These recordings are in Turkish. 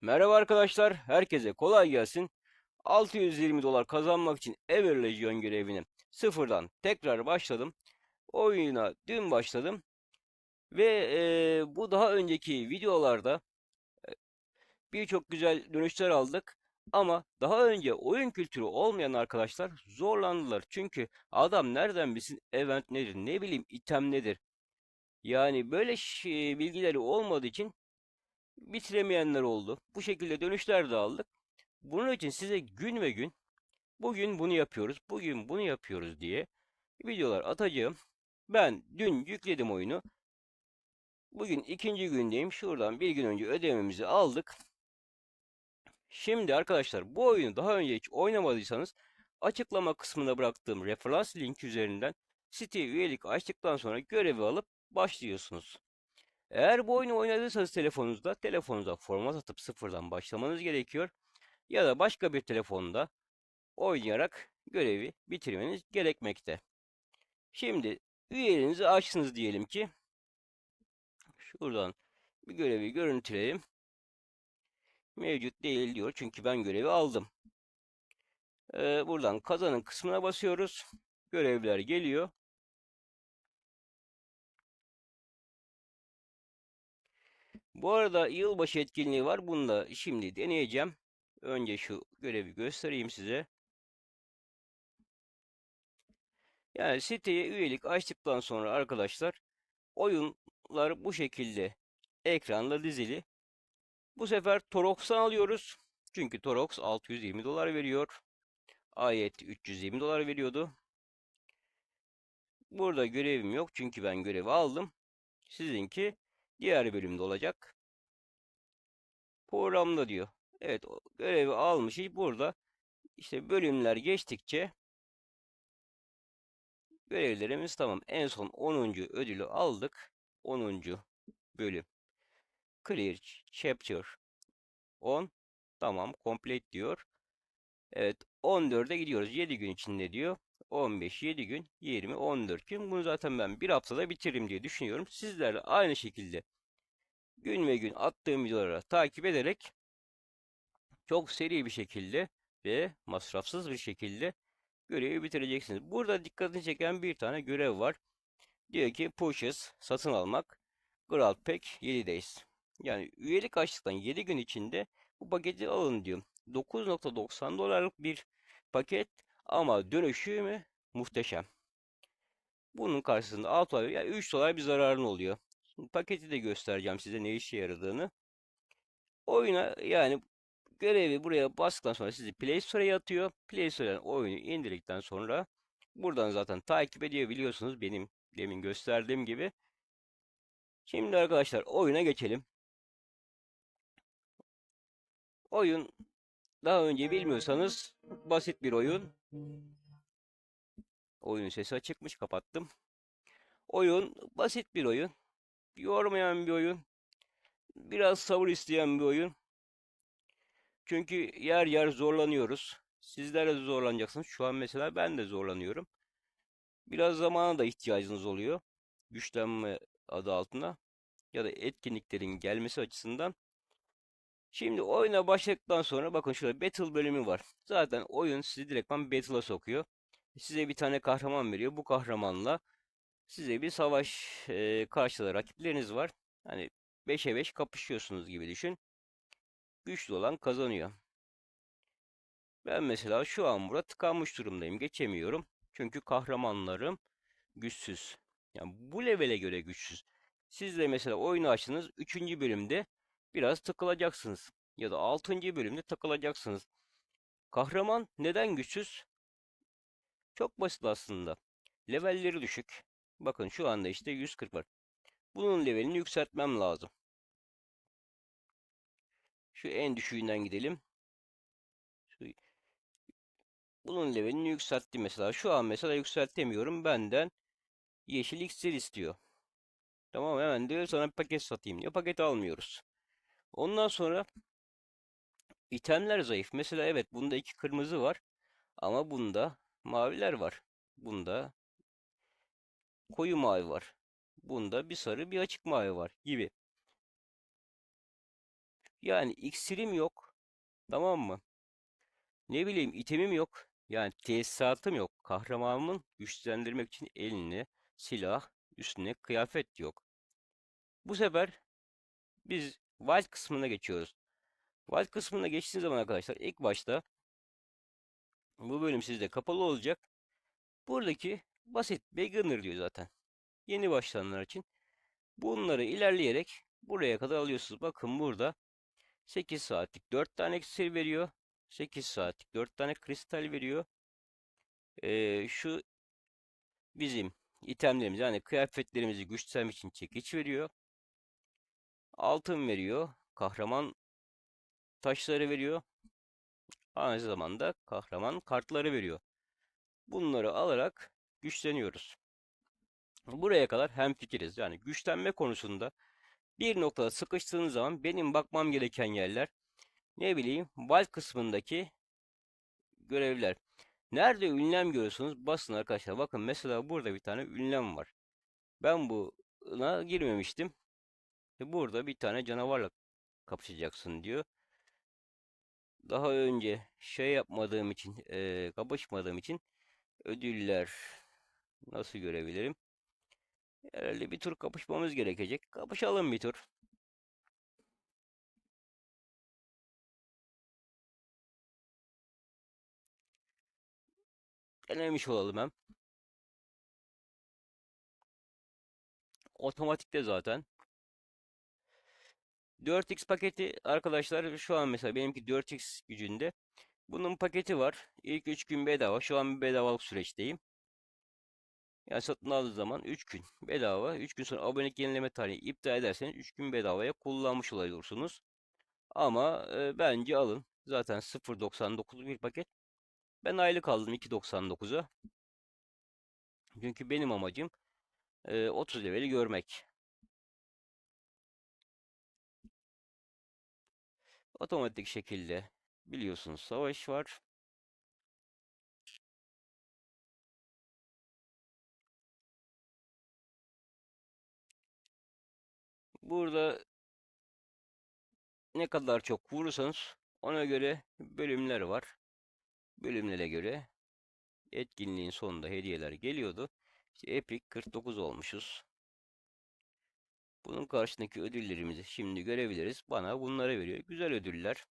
Merhaba arkadaşlar, herkese kolay gelsin. 620 dolar kazanmak için Ever Legion görevine sıfırdan tekrar başladım. Oyuna dün başladım ve eee, bu daha önceki videolarda birçok güzel dönüşler aldık. Ama daha önce oyun kültürü olmayan arkadaşlar zorlandılar. Çünkü adam nereden bilsin event nedir, ne bileyim item nedir. Yani böyle şey, bilgileri olmadığı için bitiremeyenler oldu. Bu şekilde dönüşler de aldık. Bunun için size gün ve gün bugün bunu yapıyoruz, bugün bunu yapıyoruz diye videolar atacağım. Ben dün yükledim oyunu. Bugün ikinci gündeyim. Şuradan bir gün önce ödememizi aldık. Şimdi arkadaşlar bu oyunu daha önce hiç oynamadıysanız açıklama kısmına bıraktığım referans link üzerinden Steam üyelik açtıktan sonra görevi alıp başlıyorsunuz. Eğer bu oyunu oynadıysanız telefonunuzda, telefonunuza format atıp sıfırdan başlamanız gerekiyor. Ya da başka bir telefonda oynayarak görevi bitirmeniz gerekmekte. Şimdi üyeliğinizi açtınız diyelim ki. Şuradan bir görevi görüntüleyelim. Mevcut değil diyor çünkü ben görevi aldım. Ee, buradan kazanın kısmına basıyoruz. Görevler geliyor. Bu arada yılbaşı etkinliği var. Bunu da şimdi deneyeceğim. Önce şu görevi göstereyim size. Yani siteye üyelik açtıktan sonra arkadaşlar oyunlar bu şekilde ekranda dizili. Bu sefer Torox'tan alıyoruz. Çünkü Torox 620 dolar veriyor. Ayet 320 dolar veriyordu. Burada görevim yok çünkü ben görevi aldım. Sizinki diğer bölümde olacak. Programda diyor. Evet görevi almış. Burada işte bölümler geçtikçe görevlerimiz tamam. En son 10. ödülü aldık. 10. bölüm. Clear Chapter 10. Tamam. Complete diyor. Evet. 14'e gidiyoruz. 7 gün içinde diyor. 15, 7 gün, 20, 14 gün. Bunu zaten ben bir haftada bitiririm diye düşünüyorum. Sizler de aynı şekilde gün ve gün attığım videoları takip ederek çok seri bir şekilde ve masrafsız bir şekilde görevi bitireceksiniz. Burada dikkatini çeken bir tane görev var. Diyor ki Pushes satın almak Grand Pack 7 Days. Yani üyelik açtıktan 7 gün içinde bu paketi alın diyor. 9.90 dolarlık bir paket ama dönüşü mü muhteşem. Bunun karşısında 6 dolar yani 3 dolar bir zararın oluyor. Şimdi paketi de göstereceğim size ne işe yaradığını. Oyuna yani görevi buraya bastıktan sonra sizi Play Store'a atıyor. Play Store'dan oyunu indirdikten sonra buradan zaten takip ediyor biliyorsunuz benim demin gösterdiğim gibi. Şimdi arkadaşlar oyuna geçelim. Oyun daha önce bilmiyorsanız basit bir oyun. Oyunun sesi açıkmış kapattım. Oyun basit bir oyun. Yormayan bir oyun. Biraz sabır isteyen bir oyun. Çünkü yer yer zorlanıyoruz. Sizler de zorlanacaksınız. Şu an mesela ben de zorlanıyorum. Biraz zamana da ihtiyacınız oluyor. Güçlenme adı altında. Ya da etkinliklerin gelmesi açısından. Şimdi oyuna başladıktan sonra bakın şurada Battle bölümü var. Zaten oyun sizi direktman Battle'a sokuyor. Size bir tane kahraman veriyor. Bu kahramanla size bir savaş e, karşıda rakipleriniz var. Hani 5'e 5 kapışıyorsunuz gibi düşün. Güçlü olan kazanıyor. Ben mesela şu an burada tıkanmış durumdayım. Geçemiyorum. Çünkü kahramanlarım güçsüz. Yani bu levele göre güçsüz. Siz de mesela oyunu açtınız. 3. bölümde biraz takılacaksınız. Ya da 6. bölümde takılacaksınız. Kahraman neden güçsüz? Çok basit aslında. Levelleri düşük. Bakın şu anda işte 140 var. Bunun levelini yükseltmem lazım. Şu en düşüğünden gidelim. Şu bunun levelini yükselttim mesela. Şu an mesela yükseltemiyorum. Benden yeşil iksir istiyor. Tamam hemen diyor sana paket satayım diyor. Paket almıyoruz. Ondan sonra itemler zayıf. Mesela evet bunda iki kırmızı var. Ama bunda maviler var. Bunda koyu mavi var. Bunda bir sarı bir açık mavi var gibi. Yani iksirim yok. Tamam mı? Ne bileyim itemim yok. Yani tesisatım yok. Kahramanımın güçlendirmek için eline silah, üstüne kıyafet yok. Bu sefer biz Wild kısmına geçiyoruz. Wild kısmına geçtiğiniz zaman arkadaşlar ilk başta bu bölüm sizde kapalı olacak. Buradaki basit beginner diyor zaten. Yeni başlayanlar için. Bunları ilerleyerek buraya kadar alıyorsunuz. Bakın burada 8 saatlik 4 tane iksir veriyor. 8 saatlik 4 tane kristal veriyor. Ee, şu bizim itemlerimiz yani kıyafetlerimizi güçlenmek için çekiç veriyor. Altın veriyor. Kahraman taşları veriyor. Aynı zamanda kahraman kartları veriyor. Bunları alarak güçleniyoruz. Buraya kadar hemfikiriz. Yani güçlenme konusunda bir noktada sıkıştığınız zaman benim bakmam gereken yerler ne bileyim val kısmındaki görevler. Nerede ünlem görüyorsunuz? Basın arkadaşlar. Bakın mesela burada bir tane ünlem var. Ben buna girmemiştim. Ve burada bir tane canavarla kapışacaksın diyor. Daha önce şey yapmadığım için, e, kapışmadığım için ödüller nasıl görebilirim? Herhalde bir tur kapışmamız gerekecek. Kapışalım bir tur. Denemiş olalım hem. Otomatikte zaten. 4x paketi arkadaşlar şu an mesela benimki 4x gücünde. Bunun paketi var. İlk 3 gün bedava. Şu an bir bedavalık süreçteyim. Yani satın aldığı zaman 3 gün bedava. 3 gün sonra abonelik yenileme tarihi iptal ederseniz 3 gün bedavaya kullanmış oluyorsunuz. Ama e, bence alın. Zaten 0.99 bir paket. Ben aylık aldım 2.99'a. Çünkü benim amacım e, 30 leveli görmek. Otomatik şekilde biliyorsunuz savaş var. Burada ne kadar çok vurursanız ona göre bölümler var. Bölümlere göre etkinliğin sonunda hediyeler geliyordu. İşte Epic 49 olmuşuz. Bunun karşısındaki ödüllerimizi şimdi görebiliriz. Bana bunları veriyor. Güzel ödüller.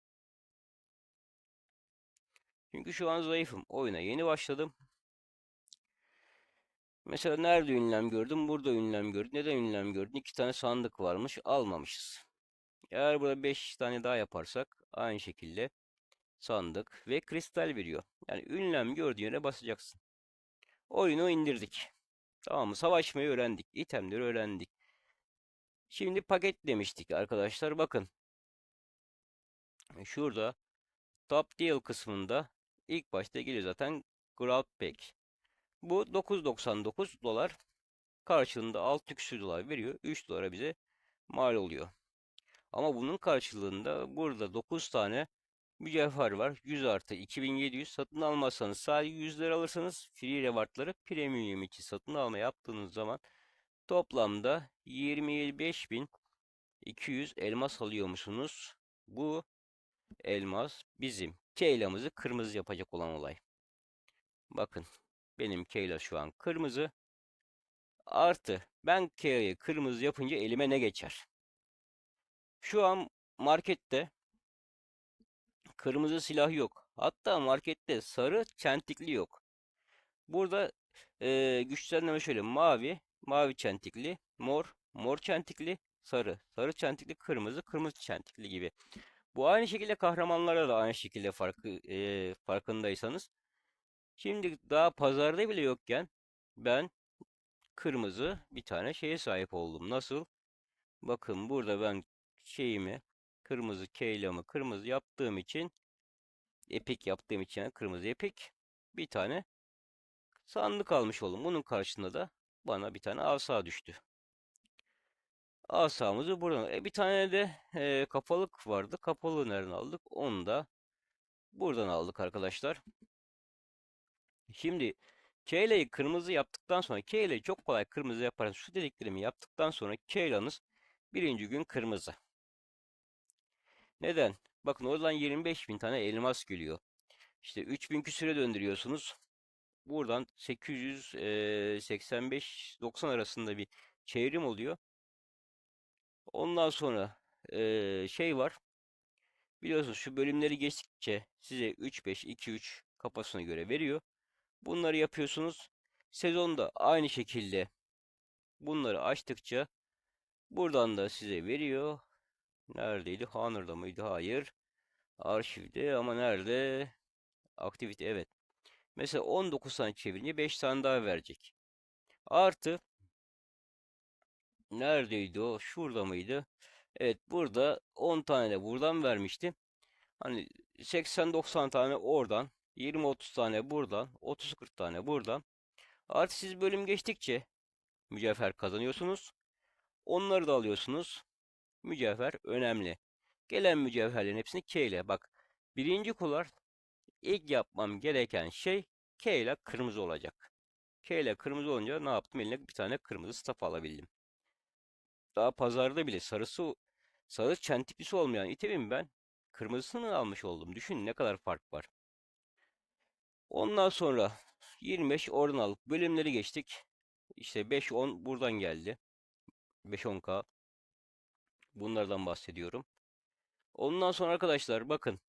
Çünkü şu an zayıfım. Oyuna yeni başladım. Mesela nerede ünlem gördüm? Burada ünlem gördüm. Neden ünlem gördüm? İki tane sandık varmış. Almamışız. Eğer burada 5 tane daha yaparsak aynı şekilde sandık ve kristal veriyor. Yani ünlem gördüğün yere basacaksın. Oyunu indirdik. Tamam mı? Savaşmayı öğrendik. İtemleri öğrendik. Şimdi paket demiştik arkadaşlar. Bakın. Şurada Top Deal kısmında ilk başta geliyor zaten Ground Pack. Bu 9.99 dolar. Karşılığında 6 küsür dolar veriyor. 3 dolara bize mal oluyor. Ama bunun karşılığında burada 9 tane mücevher var. 100 artı 2700 satın almazsanız sadece 100 lira alırsanız free rewardları premium için satın alma yaptığınız zaman toplamda 25.200 elmas alıyormuşsunuz. Bu elmas bizim Keyla'mızı kırmızı yapacak olan olay. Bakın benim Keyla şu an kırmızı. Artı ben Keyla'yı kırmızı yapınca elime ne geçer? Şu an markette kırmızı silah yok. Hatta markette sarı çentikli yok. Burada e, güçlendirme şöyle mavi, mavi çentikli, mor, mor çentikli, sarı, sarı çentikli, kırmızı, kırmızı çentikli gibi. Bu aynı şekilde kahramanlara da aynı şekilde farkı e, farkındaysanız. Şimdi daha pazarda bile yokken ben kırmızı bir tane şeye sahip oldum. Nasıl? Bakın burada ben şeyimi kırmızı keylamı kırmızı yaptığım için epik yaptığım için kırmızı epik bir tane sandık almış oldum. Bunun karşısında da bana bir tane asa düştü. Asamızı buradan. E, bir tane de e, kapalık vardı. Kapalı nereden aldık? Onu da buradan aldık arkadaşlar. Şimdi Keyla'yı kırmızı yaptıktan sonra Keyla'yı çok kolay kırmızı yaparız. Şu dediklerimi yaptıktan sonra Keyla'nız birinci gün kırmızı. Neden? Bakın oradan 25 bin tane elmas geliyor. İşte 3000 küsüre döndürüyorsunuz. Buradan 885-90 arasında bir çevrim oluyor. Ondan sonra eee, şey var. Biliyorsunuz şu bölümleri geçtikçe size 3-5, 2-3 kafasına göre veriyor. Bunları yapıyorsunuz. Sezonda aynı şekilde bunları açtıkça buradan da size veriyor. Neredeydi? Honor'da mıydı? Hayır. Arşivde ama nerede? Aktivite evet. Mesela 19 tane çevirince 5 tane daha verecek. Artı neredeydi o? Şurada mıydı? Evet burada 10 tane de buradan vermişti. Hani 80-90 tane oradan, 20-30 tane buradan, 30-40 tane buradan. Artı siz bölüm geçtikçe mücevher kazanıyorsunuz. Onları da alıyorsunuz. Mücevher önemli. Gelen mücevherlerin hepsini K ile. Bak birinci kular ilk yapmam gereken şey K ile kırmızı olacak. K ile kırmızı olunca ne yaptım? Eline bir tane kırmızı staff alabildim. Daha pazarda bile sarısı sarı çentiklisi olmayan itemin ben kırmızısını almış oldum. Düşün ne kadar fark var. Ondan sonra 25 oradan alıp bölümleri geçtik. İşte 5-10 buradan geldi. 5-10k. Bunlardan bahsediyorum. Ondan sonra arkadaşlar bakın.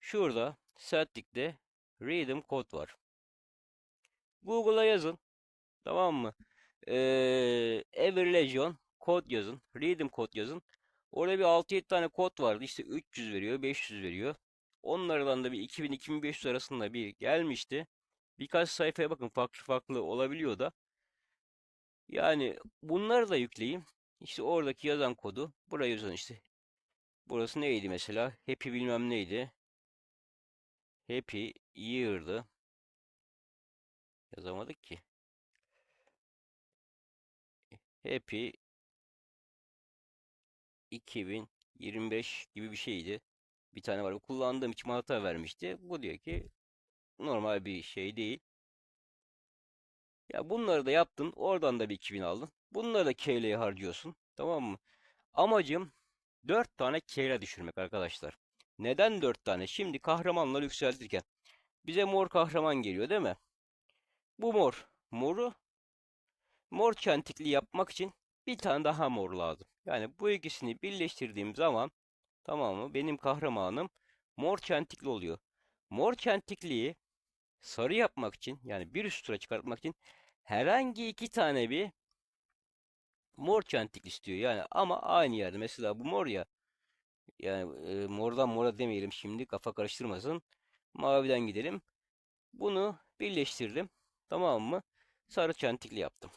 Şurada Celtic'te Redeem kod var. Google'a yazın. Tamam mı? Ee, Ever Legion kod yazın. Redeem kod yazın. Orada bir 6-7 tane kod vardı. İşte 300 veriyor, 500 veriyor. Onlardan da bir 2000-2500 arasında bir gelmişti. Birkaç sayfaya bakın farklı farklı olabiliyor da. Yani bunları da yükleyeyim. İşte oradaki yazan kodu buraya yazın işte. Burası neydi mesela? Happy bilmem neydi. Happy Year'dı. Yazamadık ki. Happy 2025 gibi bir şeydi. Bir tane var. Kullandığım için hata vermişti. Bu diyor ki normal bir şey değil. Ya bunları da yaptın. Oradan da bir 2000 aldın. Bunları da KL'ye harcıyorsun. Tamam mı? Amacım 4 tane KL düşürmek arkadaşlar. Neden 4 tane? Şimdi kahramanları yükseltirken bize mor kahraman geliyor değil mi? Bu mor. Moru mor çentikli yapmak için bir tane daha mor lazım. Yani bu ikisini birleştirdiğim zaman tamam mı? Benim kahramanım mor çentikli oluyor. Mor çentikliyi sarı yapmak için yani bir üst tura çıkartmak için herhangi iki tane bir mor çentikli istiyor. Yani ama aynı yerde. Mesela bu mor ya. Yani e, mordan mora demeyelim şimdi kafa karıştırmasın. Maviden gidelim. Bunu birleştirdim. Tamam mı? Sarı çentikli yaptım.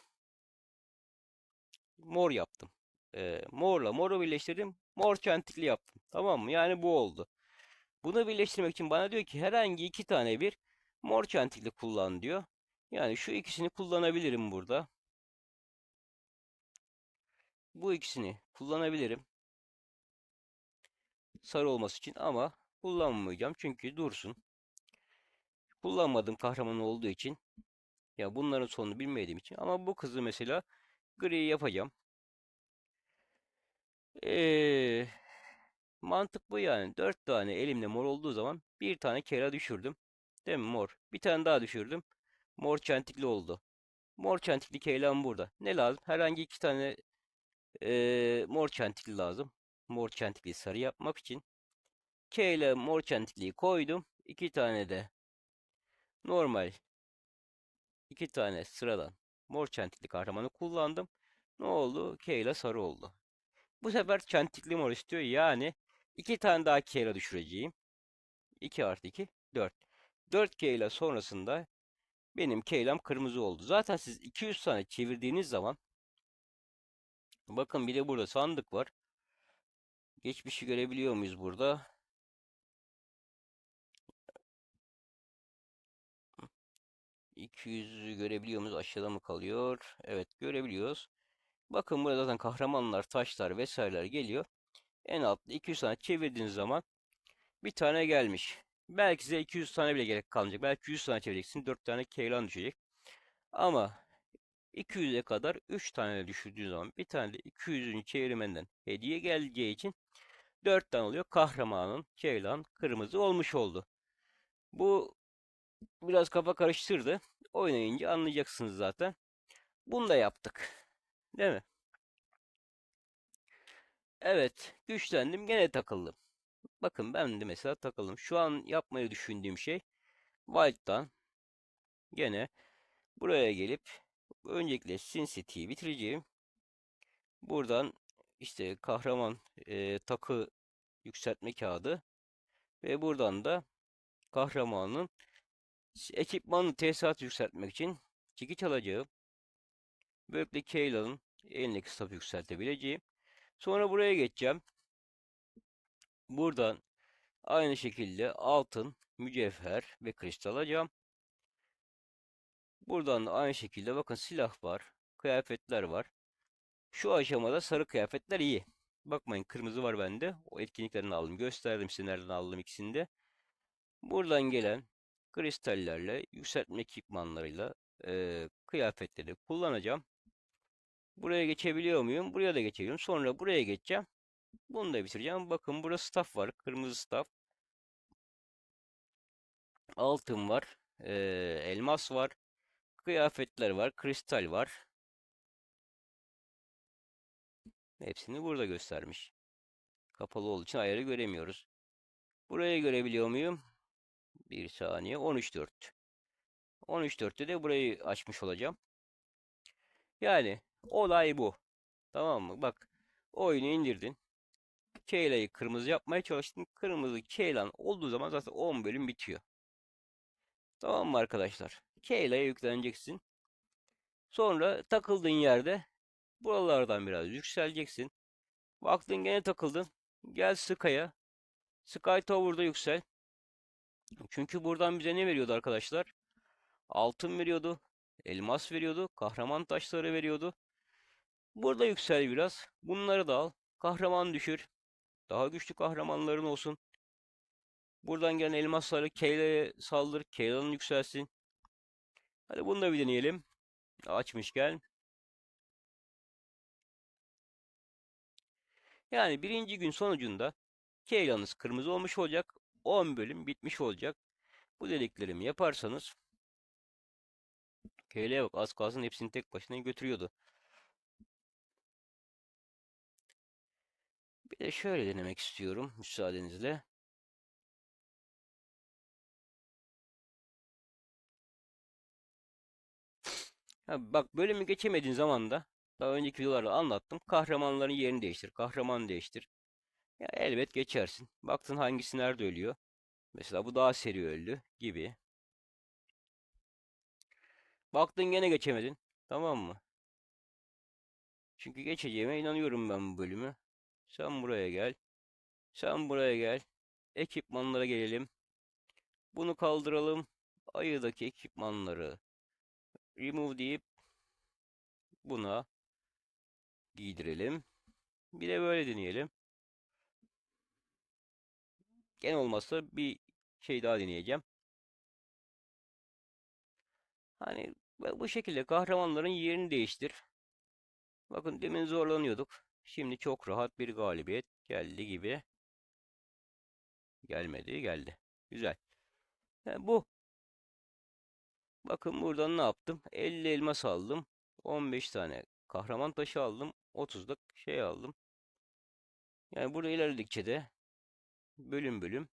Mor yaptım. E, morla moru birleştirdim. Mor çentikli yaptım. Tamam mı? Yani bu oldu. Bunu birleştirmek için bana diyor ki herhangi iki tane bir mor çentikli kullan diyor. Yani şu ikisini kullanabilirim burada. Bu ikisini kullanabilirim. Sarı olması için ama kullanmayacağım çünkü dursun. Kullanmadığım kahraman olduğu için ya bunların sonunu bilmediğim için ama bu kızı mesela gri yapacağım. Ee, mantık bu yani. 4 tane elimde mor olduğu zaman bir tane kera düşürdüm. Değil mi mor? Bir tane daha düşürdüm. Mor çentikli oldu. Mor çentikli keylan burada. Ne lazım? Herhangi iki tane e, mor çentikli lazım. Mor çentikli sarı yapmak için. K ile mor çentikliyi koydum. İki tane de normal iki tane sıradan mor çentikli kahramanı kullandım. Ne oldu? K ile sarı oldu. Bu sefer çentikli mor istiyor. Yani iki tane daha K ile düşüreceğim. 2 artı 2 4. 4K ile sonrasında benim K'lem kırmızı oldu. Zaten siz 200 tane çevirdiğiniz zaman bakın bir de burada sandık var. Geçmişi görebiliyor muyuz burada? %200'ü görebiliyor muyuz? Aşağıda mı kalıyor? Evet görebiliyoruz. Bakın burada zaten kahramanlar, taşlar vesaireler geliyor. En altta 200 tane çevirdiğiniz zaman bir tane gelmiş. Belki size 200 tane bile gerek kalmayacak. Belki 100 tane çevireceksin. 4 tane keylan düşecek. Ama 200'e kadar 3 tane düşürdüğün zaman bir tane de 200'ün çevirmenden hediye geleceği için 4 tane oluyor. Kahramanın Ceylan kırmızı olmuş oldu. Bu biraz kafa karıştırdı. Oynayınca anlayacaksınız zaten. Bunu da yaptık. Değil mi? Evet, güçlendim, gene takıldım. Bakın ben de mesela takıldım. Şu an yapmayı düşündüğüm şey Wild'dan gene buraya gelip öncelikle Sin City'yi bitireceğim. Buradan işte kahraman e, takı yükseltme kağıdı ve buradan da kahramanın ekipmanı tesisat yükseltmek için çekiç alacağım. Böylelikle Kayla'nın elindeki staff yükseltebileceğim. Sonra buraya geçeceğim. Buradan aynı şekilde altın, mücevher ve kristal alacağım. Buradan da aynı şekilde bakın silah var, kıyafetler var. Şu aşamada sarı kıyafetler iyi. Bakmayın kırmızı var bende. O etkinliklerini aldım. Gösterdim size nereden aldım ikisini de. Buradan gelen kristallerle, yükseltme ekipmanlarıyla e, kıyafetleri kullanacağım. Buraya geçebiliyor muyum? Buraya da geçebiliyorum. Sonra buraya geçeceğim. Bunu da bitireceğim. Bakın burada staff var. Kırmızı staff. Altın var. E, elmas var. Kıyafetler var. Kristal var. Hepsini burada göstermiş. Kapalı olduğu için ayarı göremiyoruz. Buraya görebiliyor muyum? Bir saniye. 13.4. 13.4'te de burayı açmış olacağım. Yani olay bu. Tamam mı? Bak oyunu indirdin. Keyla'yı kırmızı yapmaya çalıştın. Kırmızı Keylan olduğu zaman zaten 10 bölüm bitiyor. Tamam mı arkadaşlar? Keyla'ya yükleneceksin. Sonra takıldığın yerde buralardan biraz yükseleceksin. Baktın gene takıldın. Gel Sky'a. Sky Tower'da yüksel. Çünkü buradan bize ne veriyordu arkadaşlar? Altın veriyordu. Elmas veriyordu. Kahraman taşları veriyordu. Burada yüksel biraz. Bunları da al. Kahraman düşür. Daha güçlü kahramanların olsun. Buradan gelen elmasları Keyla'ya saldır. Keyla'nın yükselsin. Hadi bunu da bir deneyelim. Açmışken. Yani birinci gün sonucunda Keyla'nız kırmızı olmuş olacak. 10 bölüm bitmiş olacak. Bu dediklerimi yaparsanız Keyla'ya bak az kalsın hepsini tek başına götürüyordu. Bir de şöyle denemek istiyorum müsaadenizle. Bak bölümü geçemediğin zaman da daha önceki videolarda anlattım. Kahramanların yerini değiştir. Kahraman değiştir. Ya elbet geçersin. Baktın hangisi nerede ölüyor. Mesela bu daha seri öldü gibi. Baktın gene geçemedin. Tamam mı? Çünkü geçeceğime inanıyorum ben bu bölümü. Sen buraya gel. Sen buraya gel. Ekipmanlara gelelim. Bunu kaldıralım. Ayıdaki ekipmanları remove deyip buna giydirelim. Bir de böyle deneyelim. Gene olmazsa bir şey daha deneyeceğim. Hani bu şekilde kahramanların yerini değiştir. Bakın demin zorlanıyorduk. Şimdi çok rahat bir galibiyet geldi gibi. Gelmedi, geldi. Güzel. Yani bu. Bakın buradan ne yaptım? 50 elmas aldım. 15 tane kahraman taşı aldım. 30'da şey aldım. Yani burada ilerledikçe de bölüm bölüm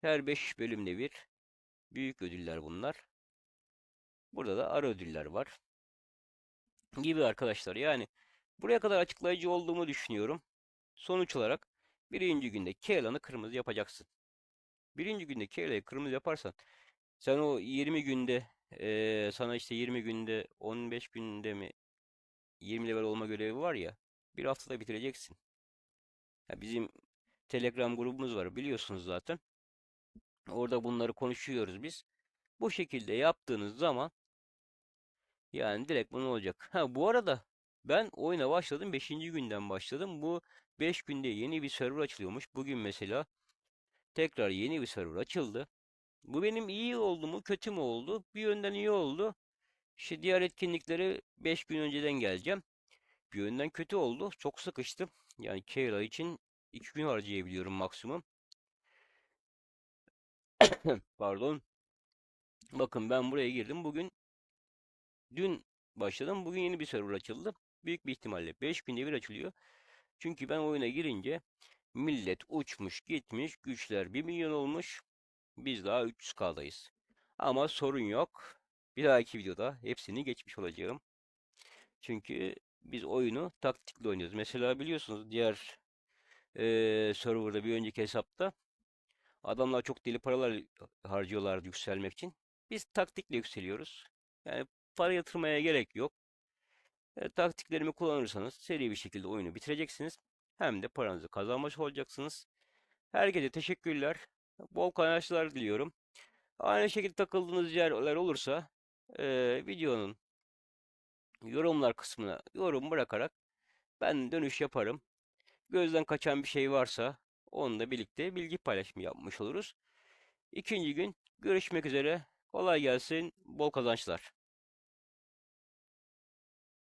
her 5 bölümde bir büyük ödüller bunlar. Burada da ara ödüller var. Gibi arkadaşlar. Yani buraya kadar açıklayıcı olduğumu düşünüyorum. Sonuç olarak birinci günde Kaylan'ı kırmızı yapacaksın. Birinci günde Kaylan'ı kırmızı yaparsan sen o 20 günde e, sana işte 20 günde 15 günde mi 20 level olma görevi var ya bir haftada bitireceksin. Ya bizim Telegram grubumuz var biliyorsunuz zaten. Orada bunları konuşuyoruz biz. Bu şekilde yaptığınız zaman yani direkt bunu olacak. Ha bu arada ben oyuna başladım 5. günden başladım. Bu 5 günde yeni bir server açılıyormuş. Bugün mesela tekrar yeni bir server açıldı. Bu benim iyi oldu mu kötü mü oldu? Bir yönden iyi oldu. İşte diğer etkinlikleri 5 gün önceden geleceğim. Bir yönden kötü oldu. Çok sıkıştım. Yani Kayla için 2 gün harcayabiliyorum maksimum. Pardon. Bakın ben buraya girdim. Bugün dün başladım. Bugün yeni bir server açıldı. Büyük bir ihtimalle 5 günde bir açılıyor. Çünkü ben oyuna girince millet uçmuş gitmiş. Güçler 1 milyon olmuş. Biz daha 300k'dayız. Ama sorun yok. Bir dahaki videoda hepsini geçmiş olacağım. Çünkü biz oyunu taktikle oynuyoruz. Mesela biliyorsunuz diğer eee serverda bir önceki hesapta adamlar çok deli paralar harcıyorlardı yükselmek için. Biz taktikle yükseliyoruz. Yani para yatırmaya gerek yok. E, taktiklerimi kullanırsanız seri bir şekilde oyunu bitireceksiniz. Hem de paranızı kazanmış olacaksınız. Herkese teşekkürler. Bol kazançlar diliyorum. Aynı şekilde takıldığınız yerler olursa e, videonun yorumlar kısmına yorum bırakarak ben dönüş yaparım. Gözden kaçan bir şey varsa onunla birlikte bilgi paylaşımı yapmış oluruz. İkinci gün görüşmek üzere. Kolay gelsin. Bol kazançlar.